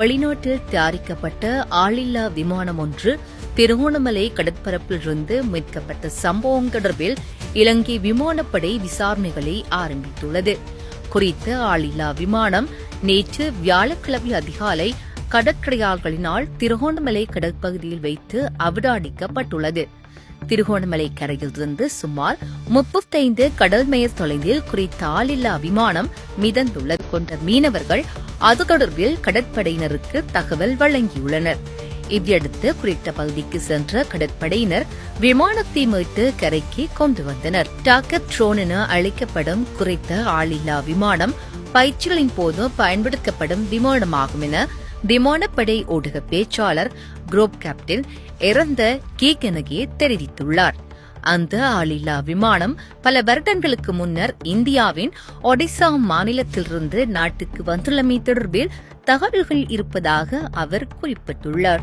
வெளிநாட்டில் தயாரிக்கப்பட்ட ஆளில்லா விமானம் ஒன்று திருகோணமலை கடற்பரப்பிலிருந்து மீட்கப்பட்ட சம்பவம் தொடர்பில் இலங்கை விமானப்படை விசாரணைகளை ஆரம்பித்துள்ளது. குறித்த ஆளில்லா விமானம் நேற்று வியாழக்கிழமை அதிகாலை கடற்கரையாளர்களினால் திருகோணமலை கடற்பகுதியில் வைத்து அவதானிக்கப்பட்டுள்ளது திருகோணமலை கரையிலிருந்து சுமார் முப்பத்தைந்து கடல் மைல் தொலைவில் குறித்த ஆளில்லா விமானம் மிதந்துள்ளது. கொண்ட மீனவர்கள் அது தொடர்பில் கடற்படையினருக்கு தகவல் வழங்கியுள்ளனர். இதையடுத்து குறித்த பகுதிக்கு சென்ற கடற்படையினர் விமானத்தை மீட்டு கரைக்கு கொண்டு வந்தனர். டாக்கர் ட்ரோன் என அழைக்கப்படும் குறித்த ஆளில்லா விமானம் பயிற்சிகளின் போது பயன்படுத்தப்படும் விமானமாகும் என விமானப்படை ஊடக பேச்சாளர் குரூப் கேப்டன் இறந்த கீகனகே தெரிவித்துள்ளார். அந்த ஆளில்லா விமானம் பல வருடங்களுக்கு முன்னர் இந்தியாவின் ஒடிசா மாநிலத்திலிருந்து நாட்டுக்கு வந்துள்ளமை தொடர்பில் தகவல்கள் இருப்பதாக அவர் குறிப்பிட்டுள்ளார்.